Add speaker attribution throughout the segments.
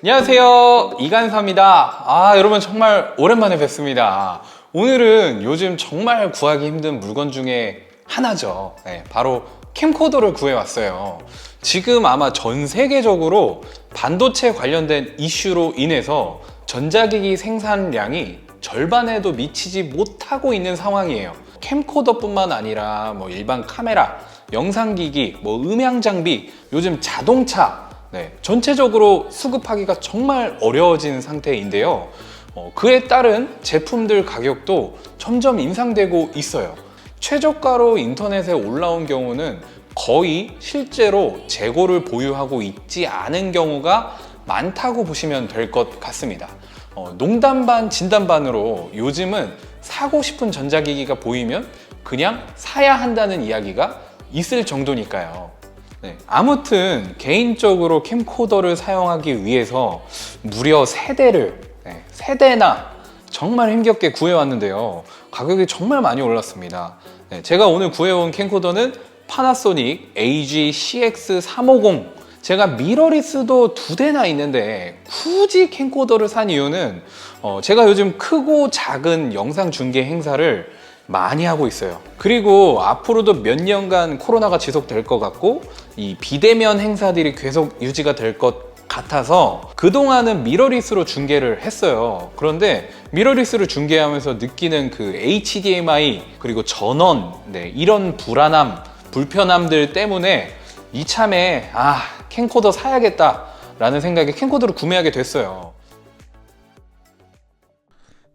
Speaker 1: 안녕하세요. 이간사입니다. 아 여러분 정말 오랜만에 뵙습니다. 오늘은 요즘 정말 구하기 힘든 물건 중에 하나죠. 네, 바로 캠코더를 구해왔어요. 지금 아마 전 세계적으로 반도체 관련된 이슈로 인해서 전자기기 생산량이 절반에도 미치지 못하고 있는 상황이에요. 캠코더뿐만 아니라 뭐 일반 카메라 영상기기, 뭐 음향 장비, 요즘 자동차 네, 전체적으로 수급하기가 정말 어려워진 상태인데요. 어, 그에 따른 제품들 가격도 점점 인상되고 있어요. 최저가로 인터넷에 올라온 경우는 거의 실제로 재고를 보유하고 있지 않은 경우가 많다고 보시면 될 것 같습니다. 어, 농담 반 진담 반으로 요즘은 사고 싶은 전자기기가 보이면 그냥 사야 한다는 이야기가 있을 정도니까요. 네, 아무튼 개인적으로 캠코더를 사용하기 위해서 무려 세 대를 네, 세 대나 정말 힘겹게 구해왔는데요. 가격이 정말 많이 올랐습니다. 네, 제가 오늘 구해온 캠코더는 파나소닉 AG-CX350 제가 미러리스도 두 대나 있는데 굳이 캠코더를 산 이유는 어, 제가 요즘 크고 작은 영상 중계 행사를 많이 하고 있어요. 그리고 앞으로도 몇 년간 코로나가 지속될 것 같고 이 비대면 행사들이 계속 유지가 될 것 같아서 그동안은 미러리스로 중계를 했어요. 그런데 미러리스를 중계하면서 느끼는 그 HDMI 그리고 전원 네, 이런 불안함, 불편함들 때문에 이참에 아 캠코더 사야겠다 라는 생각에 캠코더를 구매하게 됐어요.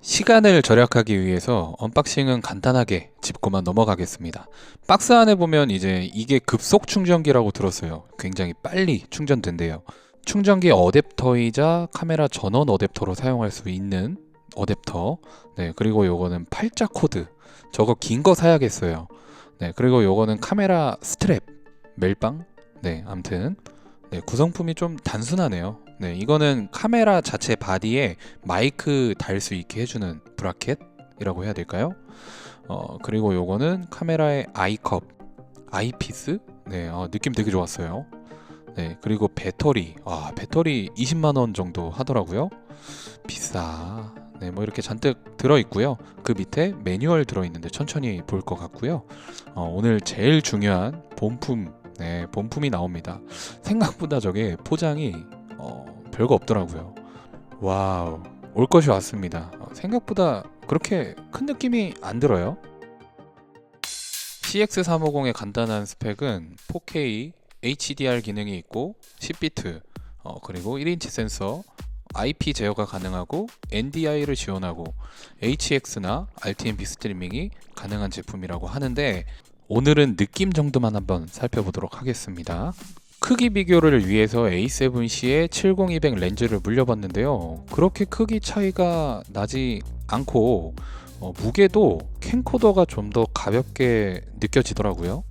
Speaker 1: 시간을 절약하기 위해서 언박싱은 간단하게 짚고만 넘어가겠습니다. 박스 안에 보면 이제 이게 급속 충전기라고 들었어요. 굉장히 빨리 충전된대요. 충전기 어댑터이자 카메라 전원 어댑터로 사용할 수 있는 어댑터. 네, 그리고 요거는 팔자 코드. 저거 긴 거 사야겠어요. 네, 그리고 요거는 카메라 스트랩. 멜빵. 네, 암튼 네, 구성품이 좀 단순하네요. 네, 이거는 카메라 자체 바디에 마이크 달 수 있게 해주는 브라켓이라고 해야 될까요? 어, 그리고 요거는 카메라의 아이컵, 아이피스. 네, 어, 느낌 되게 좋았어요. 네, 그리고 배터리. 아, 배터리 20만 원 정도 하더라고요. 비싸. 네, 뭐 이렇게 잔뜩 들어 있고요. 그 밑에 매뉴얼 들어 있는데 천천히 볼 것 같고요. 어, 오늘 제일 중요한 본품, 네, 본품이 나옵니다. 생각보다 저게 포장이 어, 별거 없더라고요. 와우, 올 것이 왔습니다. 어, 생각보다 그렇게 큰 느낌이 안 들어요. CX350의 간단한 스펙은 4K HDR 기능이 있고 10비트 어, 그리고 1인치 센서 IP 제어가 가능하고 NDI를 지원하고 HX나 RTMP 스트리밍이 가능한 제품이라고 하는데 오늘은 느낌 정도만 한번 살펴보도록 하겠습니다. 크기 비교를 위해서 A7C의 70-200 렌즈를 물려봤는데요. 그렇게 크기 차이가 나지 않고 어, 무게도 캠코더가 좀 더 가볍게 느껴지더라고요.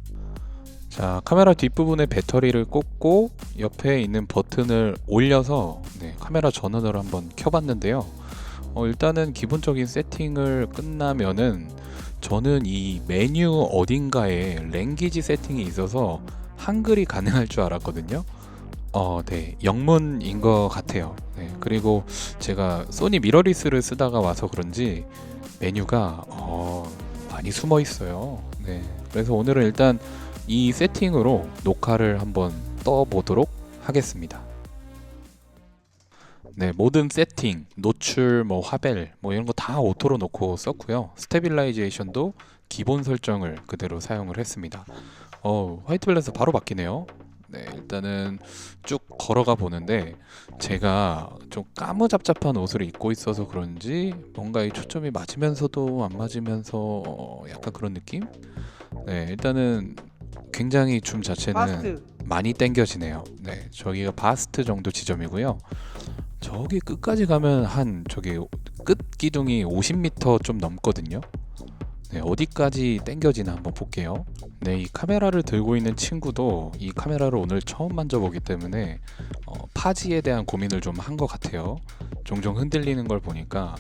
Speaker 1: 자, 카메라 뒷부분에 배터리를 꽂고 옆에 있는 버튼을 올려서 네, 카메라 전원을 한번 켜봤는데요. 어, 일단은 기본적인 세팅을 끝나면은 저는 이 메뉴 어딘가에 랭귀지 세팅이 있어서 한글이 가능할 줄 알았거든요. 어, 네, 영문인 것 같아요. 네, 그리고 제가 소니 미러리스를 쓰다가 와서 그런지 메뉴가 어, 많이 숨어 있어요. 네, 그래서 오늘은 일단 이 세팅으로 녹화를 한번 떠보도록 하겠습니다. 네, 모든 세팅, 노출, 뭐 화벨, 뭐 이런 거 다 오토로 놓고 썼고요. 스테빌라이제이션도 기본 설정을 그대로 사용을 했습니다. 어, 화이트 밸런스 바로 바뀌네요. 네, 일단은 쭉 걸어가 보는데 제가 좀 까무잡잡한 옷을 입고 있어서 그런지 뭔가 이 초점이 맞으면서도 안 맞으면서 어, 약간 그런 느낌? 네, 일단은 굉장히 줌 자체는
Speaker 2: 파스트
Speaker 1: 많이 땡겨지네요. 네, 저기가 바스트 정도 지점이고요. 저기 끝까지 가면 한 저기 끝 기둥이 50m 좀 넘거든요. 네, 어디까지 땡겨지나 한번 볼게요. 네, 이 카메라를 들고 있는 친구도 이 카메라를 오늘 처음 만져보기 때문에 어, 파지에 대한 고민을 좀 한 것 같아요. 종종 흔들리는 걸 보니까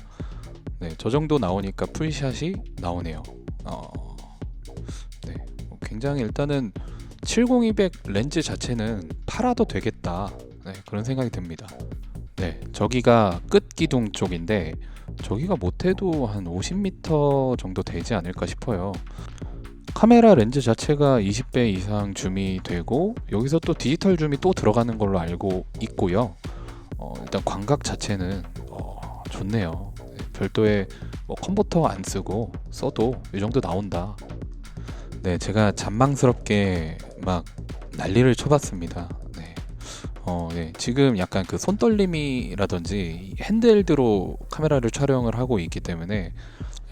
Speaker 1: 네, 저 정도 나오니까 풀샷이 나오네요. 어, 네, 뭐 굉장히 일단은 70-200 렌즈 자체는 팔아도 되겠다. 네, 그런 생각이 듭니다. 네,
Speaker 2: 저기가 끝 기둥 쪽인데 저기가 못해도 한 50m 정도 되지 않을까 싶어요. 카메라 렌즈 자체가 20배 이상 줌이 되고 여기서 또 디지털 줌이 또 들어가는 걸로 알고 있고요. 어, 일단 광각 자체는 어, 좋네요. 네, 별도의 뭐 컨버터 안 쓰고 써도 이 정도 나온다. 네, 제가 잔망스럽게 막 난리를 쳐봤습니다. 네. 어, 네. 지금 약간 그 손떨림이라든지 핸드헬드로 카메라를 촬영을 하고 있기 때문에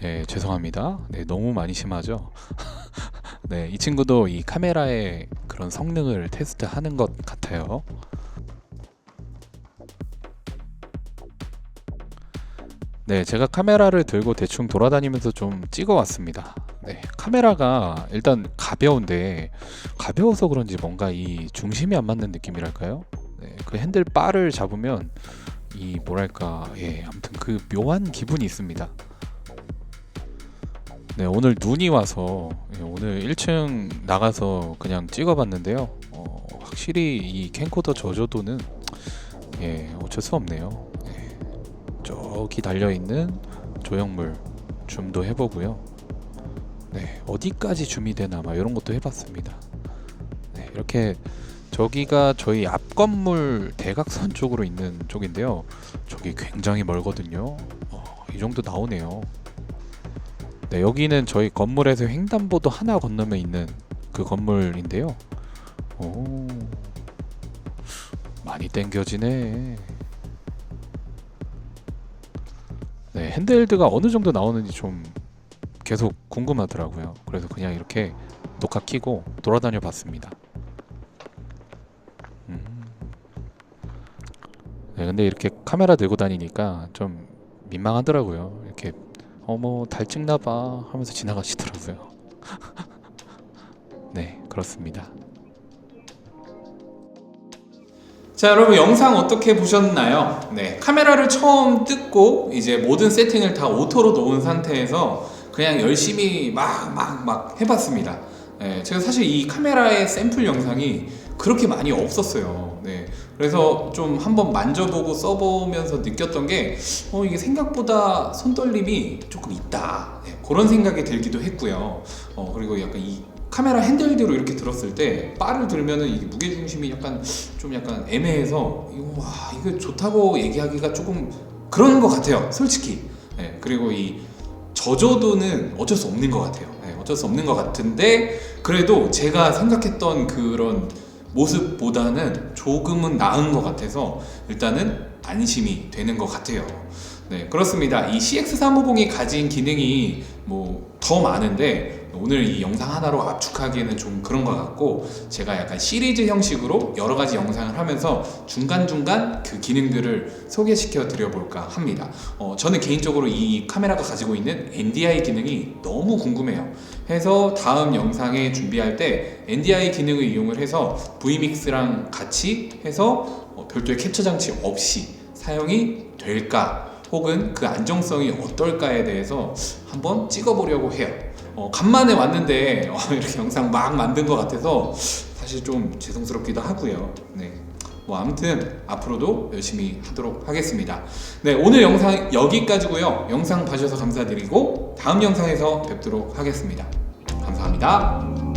Speaker 2: 예, 죄송합니다. 네, 너무 많이 심하죠. 네, 이 친구도 이 카메라의 그런 성능을 테스트하는 것 같아요. 네, 제가 카메라를 들고 대충 돌아다니면서 좀 찍어 왔습니다. 네, 카메라가 일단 가벼운데 가벼워서 그런지 뭔가 이 중심이 안 맞는 느낌이랄까요? 네, 그 핸들 바를 잡으면 이 뭐랄까, 예, 아무튼 그 묘한 기분이 있습니다. 네, 오늘 눈이 와서 예, 오늘 1층 나가서 그냥 찍어봤는데요. 어, 확실히 이 캠코더 저조도는 예, 어쩔 수 없네요. 예, 저기 달려 있는 조형물 줌도 해보고요. 네, 어디까지 줌이 되나 막 이런 것도 해봤습니다. 네, 이렇게 저기가 저희 앞 건물 대각선 쪽으로 있는 쪽인데요. 저기 굉장히 멀거든요. 어, 이 정도 나오네요. 네, 여기는 저희 건물에서 횡단보도 하나 건너면 있는 그 건물인데요. 오, 많이 땡겨지네. 네, 핸드헬드가 어느 정도 나오는지 좀 계속 궁금하더라고요. 그래서 그냥 이렇게 녹화 키고 돌아다녀 봤습니다. 네, 근데 이렇게 카메라 들고 다니니까 좀 민망하더라고요. 이렇게 어머 달 찍나봐 하면서 지나가시더라고요. 네 그렇습니다.
Speaker 1: 자 여러분 영상 어떻게 보셨나요? 네 카메라를 처음 뜯고 이제 모든 세팅을 다 오토로 놓은 상태에서 그냥 열심히 막 막 막 해봤습니다. 네, 제가 사실 이 카메라의 샘플 영상이 그렇게 많이 없었어요. 네, 그래서 좀 한번 만져보고 써보면서 느꼈던 게 어, 이게 생각보다 손떨림이 조금 있다. 네, 그런 생각이 들기도 했고요. 어, 그리고 약간 이 카메라 핸들대로 이렇게 들었을 때 바를 들면은 이게 무게 중심이 약간 좀 약간 애매해서 이거 와 이거 좋다고 얘기하기가 조금 그런 것 같아요 솔직히 네, 그리고 이 저조도는 어쩔 수 없는 것 같아요 네, 어쩔 수 없는 것 같은데 그래도 제가 생각했던 그런 모습보다는 조금은 나은 것 같아서 일단은 안심이 되는 것 같아요. 네 그렇습니다. 이 CX350이 가진 기능이 뭐 더 많은데 오늘 이 영상 하나로 압축하기에는 좀 그런 것 같고 제가 약간 시리즈 형식으로 여러 가지 영상을 하면서 중간중간 그 기능들을 소개시켜 드려볼까 합니다. 어, 저는 개인적으로 이 카메라가 가지고 있는 NDI 기능이 너무 궁금해요. 해서 다음 영상에 준비할 때 NDI 기능을 이용을 해서 Vmix랑 같이 해서 어, 별도의 캡처 장치 없이 사용이 될까 혹은 그 안정성이 어떨까에 대해서 한번 찍어보려고 해요. 어, 간만에 왔는데 어, 이렇게 영상 막 만든 것 같아서 사실 좀 죄송스럽기도 하고요. 네. 뭐 아무튼 앞으로도 열심히 하도록 하겠습니다. 네, 오늘 영상 여기까지고요. 영상 봐주셔서 감사드리고 다음 영상에서 뵙도록 하겠습니다. 감사합니다.